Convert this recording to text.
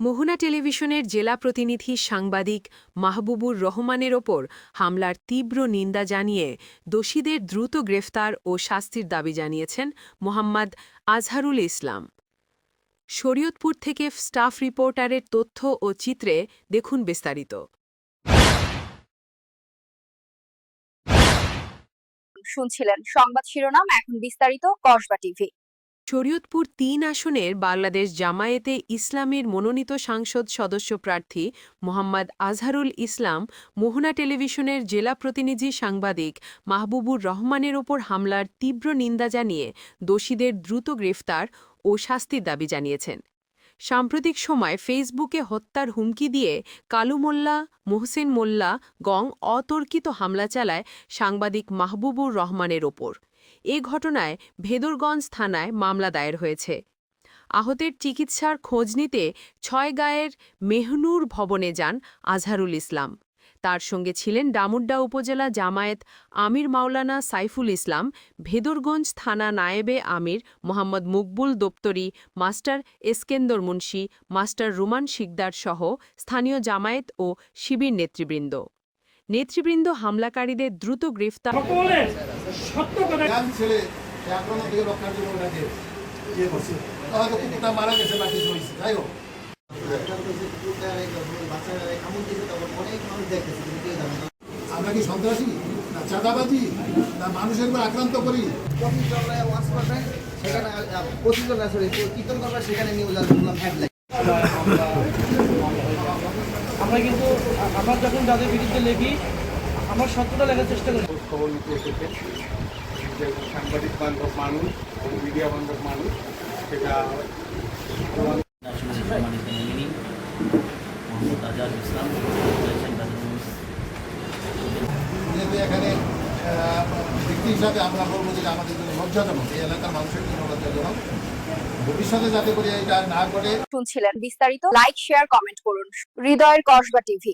মোহনা টেলিভিশনের জেলা প্রতিনিধি সাংবাদিক মাহবুবুর রহমানের ওপর হামলার তীব্র নিন্দা জানিয়ে দোষীদের দ্রুত গ্রেফতার ও শাস্তির দাবি জানিয়েছেন মোহাম্মদ আজহারুল ইসলাম। শরীয়তপুর থেকে স্টাফ রিপোর্টারের তথ্য ও চিত্রে দেখুন বিস্তারিত। শুনছিলেন সংবাদ শিরোনাম, এখন বিস্তারিত কসবা টিভি। শরীয়তপুর তিন আসনের বাংলাদেশ জামায়াতে ইসলামের মনোনীত সাংসদ সদস্য প্রার্থী মোহাম্মদ আজহারুল ইসলাম, মোহনা টেলিভিশনের জেলা প্রতিনিধি সাংবাদিক মাহবুবুর রহমানের ওপর হামলার তীব্র নিন্দা জানিয়ে দোষীদের দ্রুত গ্রেফতার ও শাস্তির দাবি জানিয়েছেন। সাম্প্রতিক সময় ফেসবুকে হত্যার হুমকি দিয়ে কালু মোল্লা, মোহসেন মোল্লা গং অতর্কিত হামলা চালায় সাংবাদিক মাহবুবুর রহমানের ওপর। এ ঘটনায় ভেদরগঞ্জ থানায় মামলা দায়ের হয়েছে। আহতের চিকিৎসার খোঁজ নিতে ছয়গাঁয়ের মেহনুর ভবনে যান আজহারুল ইসলাম। তার সঙ্গে ছিলেন ডামুড্ডা উপজেলা জামায়েত আমির মাওলানা সাইফুল ইসলাম, ভেদরগঞ্জ থানা নায়েবে আমির মোহাম্মদ মুকবুল দপ্তরি, মাস্টার এসকেন্দর মুন্সি, মাস্টার রুমান শিকদার সহ স্থানীয় জামায়েত ও শিবির নেতৃবৃন্দ। নেতৃবৃন্দ হামলাকারীদের দ্রুত গ্রেফতার সত্য কথা। ছেলে আক্রমণ থেকে রক্ষার জন্য ওনাকে ইয়ে করছে। হয়তো কুকুরটা মারা গেছে বা কিছু হয়েছে যাই হোক। আমরা কি সন্ত্রাসী না চাঁদাবাজি না মানুষের উপর আক্রান্ত করি? আমরা কিন্তু আমরা যখন যাদের বিরুদ্ধে লিখি আমরা সত্যটা লেখার চেষ্টা করি। খবর নিতে এসেছে। যে সাংবাদিক বান্ধব মানুষ এবং মিডিয়া বান্ধব মানুষ সেটা এখানে ব্যক্তি হিসাবে আমরা বলব যে আমাদের জন্য লজ্জাজনক এই এলাকার মানুষের জন্য লজ্জাজনক। ভবিষ্যতে যাতে করে এটা না করে শুনছিলেন বিস্তারিত লাইক শেয়ার কমেন্ট করুন। হৃদয়ের কসবা টিভি।